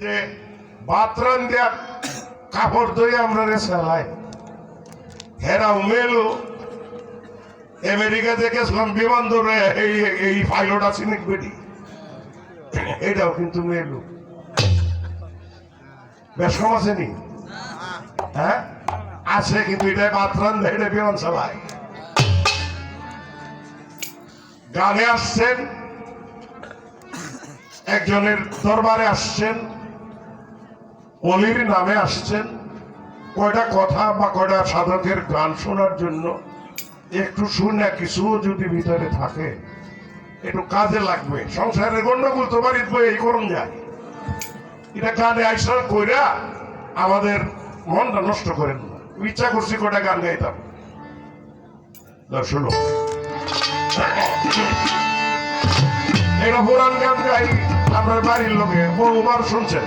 যে বাতরান দিয়া কাপড় ধুয়ে আমরা রে চালাই হেরা উমেলো আমেরিকা থেকে বিমান ধরে এই এই পাইলট আছে নাকি এটাও কিন্তু মেলো বেশম আছে নি? হ্যাঁ? আছে কিন্তু এটা দেয় এটা বিমান চালায় গানে আসছেন, একজনের দরবারে আসছেন। অলির নামে আসছেন। কয়টা কথা বা কয়টা সাধকের গান শোনার জন্য একটু শুনে কিছু যদি ভিতরে থাকে, একটু কাজে লাগবে। সংসারের গন্ডগোল তো বাড়ির বই এই করুন যায়। এটা গানে আইসা কইরা আমাদের মনটা নষ্ট করেন না। ইচ্ছা করছি কয়টা গান গাইতাম। শুনো। এটা পুরান গান গাই আপনার বাড়ির লোকে বহুবার শুনছেন।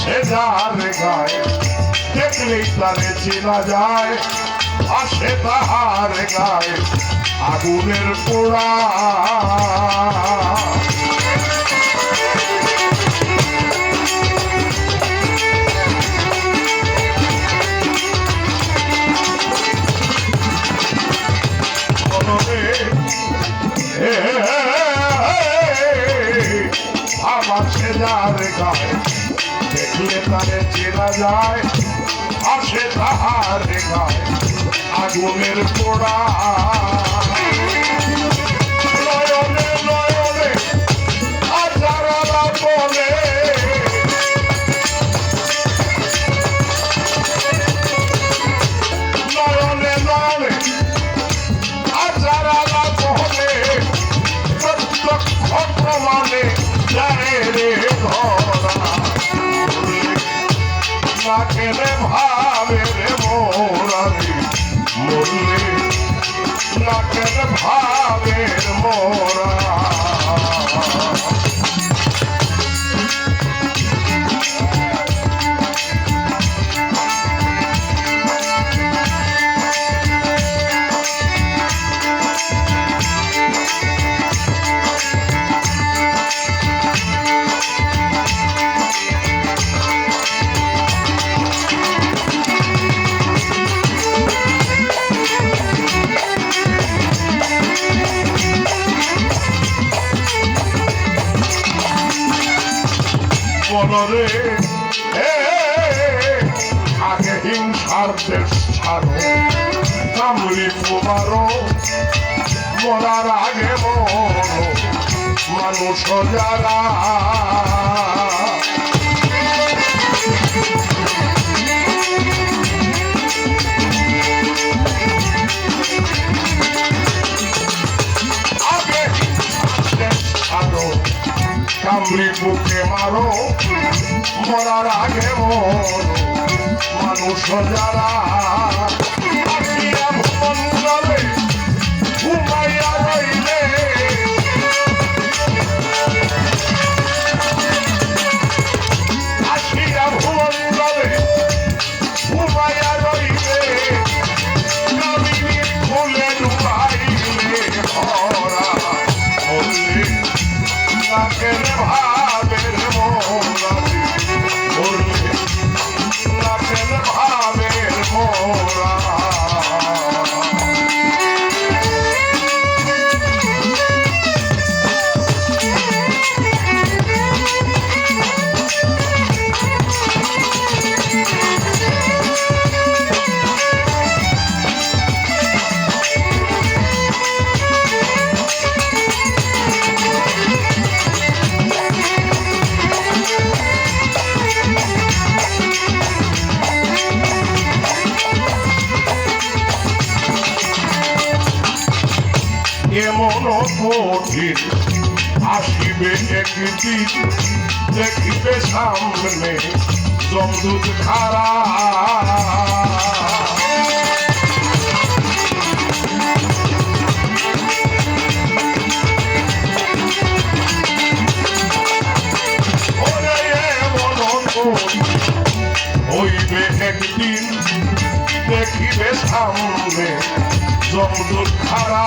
আমার ছেদার গায়ে দেখলেই তারে চেনা যায়, আসে তাহার গায়ে, আগুনের পোড়া। আমার ছেদার গায়ে দেখলে তারে চেনা যায় আসে তাহার রেখায় আগুনের পোড়া। নাকের ভাবে রে মোরারি। মরলে রে ভাবে মোরা। এ, আগে হিংসার দেশ ছাড়ো কামলি কুমারো মরার আগে মানুষ যারা কামড়ি বুকে মারো। মরার আগে মানুষ যারা কঠিন আসিবে একদিন দেখিবে সামনে জমদূত খারা হইবে একদিন দেখিবে সামনে জমদূত খারা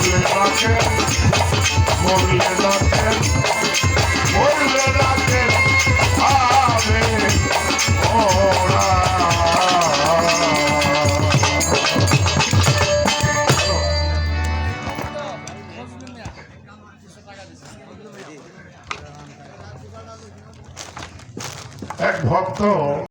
মরলে নাকের মরলে নাকের মরলে নাকের